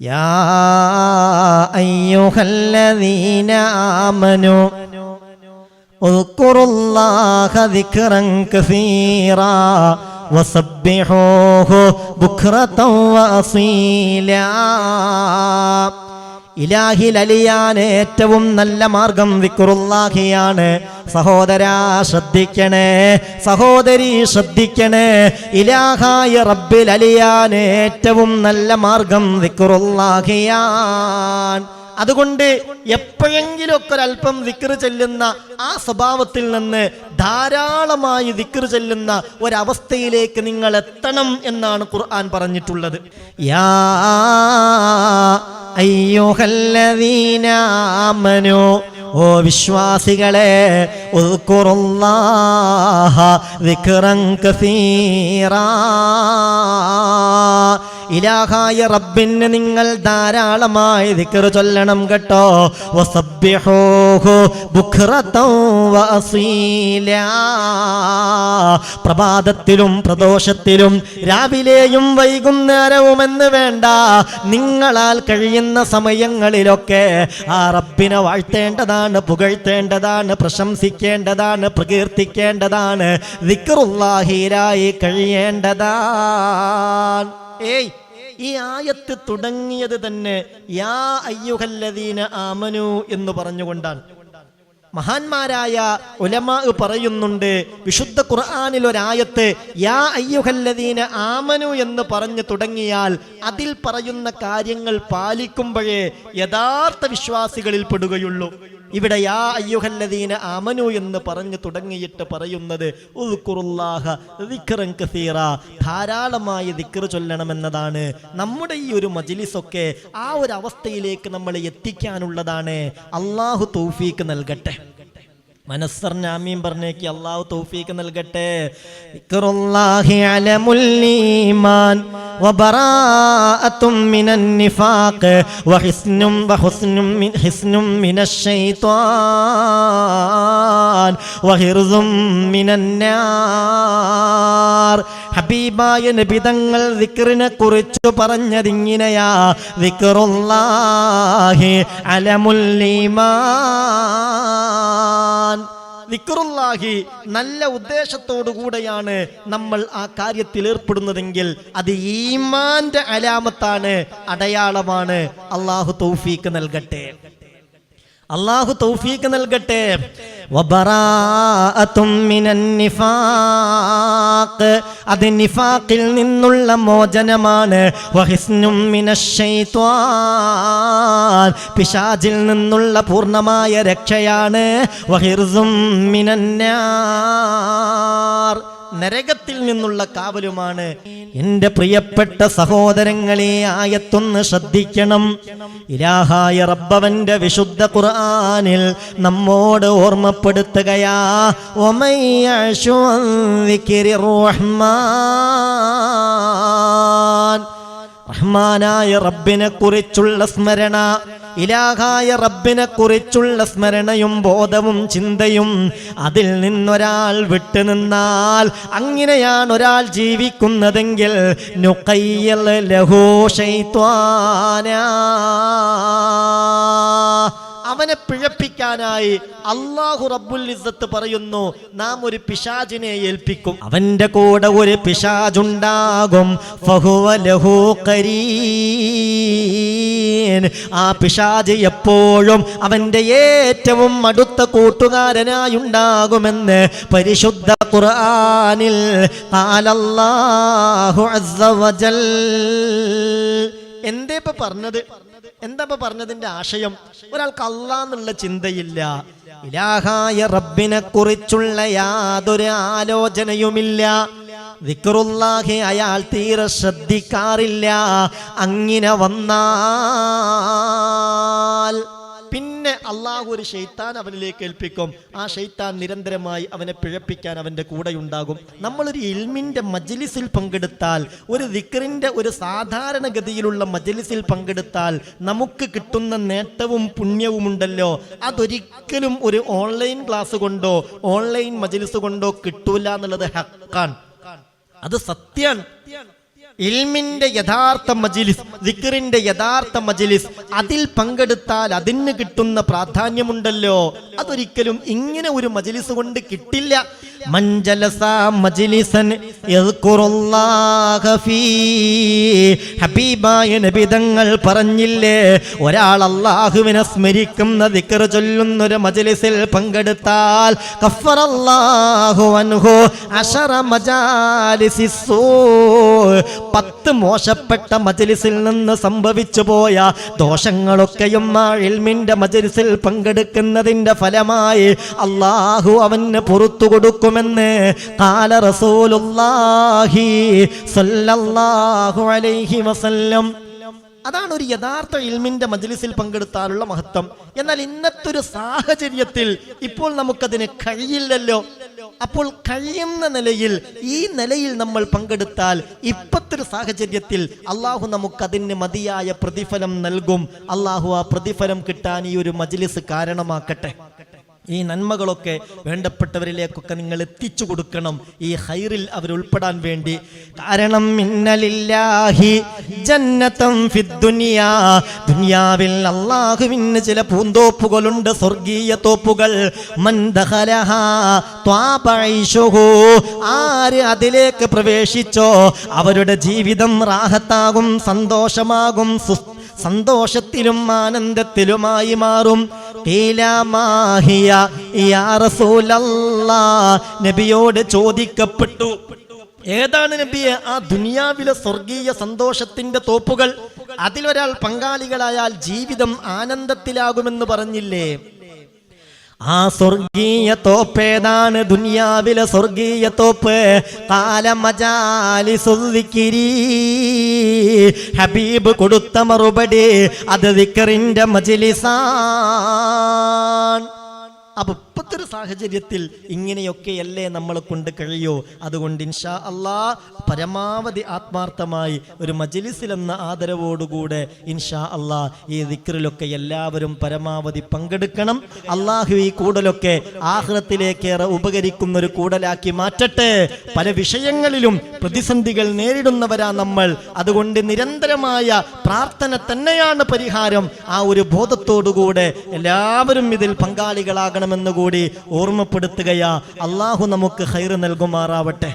يا أيها الذين آمنوا اذكروا الله ذكرا كثيرا وسبحوه بكرة وأصيلا. ഇലാഹിൽ ലലിയാൻ ഏറ്റവും നല്ല മാർഗം വിക്കുറുല്ലാഹിയാണ് സഹോദരാ ശ്രദ്ധിക്കണേ. സഹോദരി ശ്രദ്ധിക്കണേ. ഇലാഹായ റബ്ബിൽ അലിയാൻ ഏറ്റവും നല്ല മാർഗം വിക്കുറുല്ലാഹിയാൻ അതുകൊണ്ട് എപ്പോഴെങ്കിലുമൊക്കെ ഒരല്പം വിക്ര ചെല്ലുന്ന ആ സ്വഭാവത്തിൽ നിന്ന് ധാരാളമായി വിക്ര ചെല്ലുന്ന ഒരവസ്ഥയിലേക്ക് നിങ്ങൾ എത്തണം എന്നാണ് ഖുർആൻ പറഞ്ഞിട്ടുള്ളത്. യാ ഓ വിശ്വാസികളെ ഉൾക്കുറുള്ള ദിക്റൻ കസീറാ. ഇലാഹായ റബ്ബിന് നിങ്ങൾ ധാരാളമായി ദിക്ർ ചൊല്ലണം കേട്ടോ. പ്രഭാതത്തിലും പ്രദോഷത്തിലും രാവിലെയും വൈകുന്നേരവും എന്ന് വേണ്ട. നിങ്ങളാൽ കഴിയുന്ന സമയങ്ങളിലൊക്കെ ആ റബ്ബിനെ വാഴ്ത്തേണ്ടതാണ് പുകഴ്ത്തേണ്ടതാണ് പ്രശംസിക്കേണ്ടതാണ് പ്രകീർത്തിക്കേണ്ടതാണ്. ദിക്റുല്ലാഹിരായി കഴിയേണ്ടതാണ്. ഏയ് ഈ ആയത്ത് തുടങ്ങിയത് തന്നെ യാ അയ്യുഹല്ലദീന ആമനു എന്ന് പറഞ്ഞുകൊണ്ടാണ്. മഹാന്മാരായ ഉലമാ പറയുന്നുണ്ട് വിശുദ്ധ ഖുർആാനിൽ ഒരായത്ത് യാ അയ്യുഹല്ലദീന ആമനു എന്ന് പറഞ്ഞു തുടങ്ങിയാൽ അതിൽ പറയുന്ന കാര്യങ്ങൾ പാലിക്കുമ്പോഴേ യഥാർത്ഥ വിശ്വാസികളിൽ പെടുകയുള്ളൂ. ഇവിടെ യാ അയ്യുഹല്ലദീന ആമനു എന്ന് പറഞ്ഞു തുടങ്ങിയിട്ട് പറയുന്നത് ധാരാളമായി ദിക്ർ ചൊല്ലണമെന്നതാണ്. നമ്മുടെ ഈ ഒരു മജ്ലിസൊക്കെ ആ ഒരു അവസ്ഥയിലേക്ക് നമ്മൾ എത്തിക്കാനുള്ളതാണ്. അള്ളാഹു തൗഫീക്ക് നൽകട്ടെ. മനസ്സറിന് ആമീൻ പറഞ്ഞേക്ക്. അള്ളാഹു തൗഫീക്ക് നൽകട്ടെ. ദിക്റുല്ലാഹി അലമുൽ ഈമാൻ മിൻ ഹബീബായ നബിതങ്ങൾ ദിക്റിനെ കുറിച്ച് പറഞ്ഞതിങ്ങനെയാ. ദിക്റുല്ലാഹി അലമുൽ ഈമാൻ ദിക്റുല്ലാഹി നല്ല ഉദ്ദേശത്തോടു കൂടെയാണ് നമ്മൾ ആ കാര്യത്തിൽ ഏർപ്പെടുന്നതെങ്കിൽ അത് ഈമാന്റെ അലാമത്താണ് അടയാളമാണ്. അള്ളാഹു തൗഫീക്ക് നൽകട്ടെ. അള്ളാഹു തൗഫീക്ക് നൽകട്ടെ. അത് നിഫാഖിൽ നിന്നുള്ള മോചനമാണ്. പിശാജിൽ നിന്നുള്ള പൂർണമായ രക്ഷയാണ്. വഹിർസും മിനന്നാർ നരകത്തിൽ നിന്നുള്ള കാവലുമാണ്. എന്റെ പ്രിയപ്പെട്ട സഹോദരങ്ങളെ ആയത്തൊന്ന് ശ്രദ്ധിക്കണം. ഇലാഹായ റബ്ബവന്റെ വിശുദ്ധ ഖുർആനിൽ നമ്മോട് ഓർമ്മപ്പെടുത്തുകയാ റഹ്മാൻ. റഹ്മാനായ റബ്ബിനെ കുറിച്ചുള്ള സ്മരണ ഇലാഹായ റബ്ബിനെ കുറിച്ചുള്ള സ്മരണയും ബോധവും ചിന്തയും അതിൽ നിന്നൊരാൾ വിട്ടുനിന്നാൽ അങ്ങനെയാണ് ഒരാൾ ജീവിക്കുന്നതെങ്കിൽ ലഹു അവനെ പിഴപ്പിക്കാനായി അള്ളാഹു റബ്ബുൽ ഇസ്സത്ത് പറയുന്നു നാം ഒരു പിശാചിനെ ഏൽപ്പിക്കും. അവന്റെ കൂടെ ഒരു കരീൻ ആ പിശാജ് എപ്പോഴും അവന്റെ ഏറ്റവും അടുത്ത കൂട്ടുകാരനായുണ്ടാകുമെന്ന് പരിശുദ്ധ ഖുർആനിൽ എന്തേപ്പ അസ്സ വജൽ എന്തേ ഇപ്പൊ പറഞ്ഞത്? എന്താ പറഞ്ഞതിന്റെ ആശയം? ഒരാൾക്ക് അല്ലാന്നുള്ള ചിന്തയില്ല. ഇലാഹായ റബ്ബിനെ കുറിച്ചുള്ള യാതൊരു ആലോചനയുമില്ല. ദിക്റുല്ലാഹി അയാൾ തീരെ ശ്രദ്ധിക്കാറില്ല. അങ്ങനെ വന്നാൽ പിന്നെ അള്ളാഹു ഒരു ഷെയ്ത്താൻ അവനിലേക്ക് ഏൽപ്പിക്കും. ആ ഷെയ്ത്താൻ നിരന്തരമായി അവനെ പിഴപ്പിക്കാൻ അവന്റെ കൂടെയുണ്ടാകും. നമ്മളൊരു ഇൽമിന്റെ മജ്ലിസിൽ പങ്കെടുത്താൽ ഒരു വിക്രിന്റെ ഒരു സാധാരണഗതിയിലുള്ള മജ്ലിസിൽ പങ്കെടുത്താൽ നമുക്ക് കിട്ടുന്ന നേട്ടവും പുണ്യവുമുണ്ടല്ലോ. അതൊരിക്കലും ഒരു ഓൺലൈൻ ക്ലാസ് കൊണ്ടോ ഓൺലൈൻ മജ്ലിസ് കൊണ്ടോ കിട്ടൂല എന്നുള്ളത് ഹക്കാൻ അത് സത്യാണ്. ഇൽമിന്റെ യഥാർത്ഥ മജിലിസ് ദിക്റിന്റെ യഥാർത്ഥ മജിലിസ് അതിൽ പങ്കെടുത്താൽ അതിന് കിട്ടുന്ന പ്രാധാന്യമുണ്ടല്ലോ അതൊരിക്കലും ഇങ്ങനെ ഒരു മജിലിസ് കൊണ്ട് കിട്ടില്ല മജിലിസൻ. ഹബീബായ നബിതങ്ങൾ പറഞ്ഞില്ലേ ഒരാൾ അള്ളാഹുവിനെ സ്മരിക്കുന്ന ദിക്കർ ചൊല്ലുന്ന ഒരു മജിലിസിൽ പങ്കെടുത്താൽ കഫറല്ലാഹു അൻഹു അശറ മജാലിസി സൂ. പത്ത് മോശപ്പെട്ട മജലിസിൽ നിന്ന് സംഭവിച്ചു പോയ ദോഷങ്ങളൊക്കെയും ആ ഇൽമിന്റെ മജലിസിൽ പങ്കെടുക്കുന്നതിന്റെ ഫലമായി അള്ളാഹു അവന് പുറത്തു കൊടുക്കുമെന്ന് കാല റസൂലുല്ലാഹി സ്വല്ലല്ലാഹു അലൈഹി വസല്ലം. അതാണ് ഒരു യഥാർത്ഥ ഇൽമിന്റെ മജ്ലിസിൽ പങ്കെടുത്താനുള്ള മഹത്വം. എന്നാൽ ഇന്നത്തെ ഒരു സാഹചര്യത്തിൽ ഇപ്പോൾ നമുക്കതിന് കഴിയില്ലല്ലോ. അപ്പോൾ കഴിയുന്ന നിലയിൽ ഈ നിലയിൽ നമ്മൾ പങ്കെടുത്താൽ ഇപ്പത്തെ ഒരു സാഹചര്യത്തിൽ അള്ളാഹു നമുക്കതിന് മതിയായ പ്രതിഫലം നൽകും. അള്ളാഹു ആ പ്രതിഫലം കിട്ടാൻ ഈ ഒരു മജ്ലിസ് കാരണമാക്കട്ടെ. ഈ നന്മകളൊക്കെ വേണ്ടപ്പെട്ടവരിലേക്കൊക്കെ നിങ്ങൾ എത്തിച്ചു കൊടുക്കണം. ഈ ഹൈറിൽ അവർ ഉൾപ്പെടാൻ വേണ്ടി. കാരണം ഫിദ്ദുനിയാ ദുനിയാവിൽ അള്ളാഹുവിന് ചില പൂന്തോപ്പുകളുണ്ട്. സ്വർഗീയ തോപ്പുകൾ. ആര് അതിലേക്ക് പ്രവേശിച്ചോ? അവരുടെ ജീവിതം റാഹത്താകും സന്തോഷമാകും സുസ് സന്തോഷത്തിലും ആനന്ദത്തിലുമായി മാറും. നബിയോട് ചോദിക്കപ്പെട്ടു. ഏതാണ് നബിയെ ആ ദുനിയാവിലെ സ്വർഗീയ സന്തോഷത്തിന്റെ തോപ്പുകൾ? അതിലൊരാൾ പങ്കാളികളായാൽ ജീവിതം ആനന്ദത്തിലാകുമെന്ന് പറഞ്ഞില്ലേ? ആ സ്വർഗീയ തോപ്പേതാണ് ദുനിയാവിലെ സ്വർഗീയ തോപ്പ്. കാലമജാലിസുദ്ദിക്കിരി ഹബീബ് കൊടുത്ത മറുപടി അത് ദിക്കറിന്റെ മജിലിസാൻ അപ്പൊ ഒരു സാഹചര്യത്തിൽ ഇങ്ങനെയൊക്കെയല്ലേ നമ്മളെ കൊണ്ട് കഴിയോ? അതുകൊണ്ട് ഇൻഷാ അള്ളാ പരമാവധി ആത്മാർത്ഥമായി ഒരു മജലിസിലെന്ന ആദരവോടുകൂടെ ഇൻഷാ അള്ളാ ഈ ദിക്റിലൊക്കെ എല്ലാവരും പരമാവധി പങ്കെടുക്കണം. അള്ളാഹു ഈ കൂടലൊക്കെ ആഹ്ലത്തിലേക്കേറെ ഉപകരിക്കുന്ന ഒരു കൂടലാക്കി മാറ്റട്ടെ. പല വിഷയങ്ങളിലും പ്രതിസന്ധികൾ നേരിടുന്നവരാ നമ്മൾ. അതുകൊണ്ട് നിരന്തരമായ പ്രാർത്ഥന തന്നെയാണ് പരിഹാരം. ആ ഒരു ബോധത്തോടുകൂടെ എല്ലാവരും ഇതിൽ പങ്കാളികളാകണമെന്ന് കൂടി ഓർമ്മപ്പെടുത്തുകയാ. അള്ളാഹു നമുക്ക് ഹൈറ് നൽകുമാറാവട്ടെ.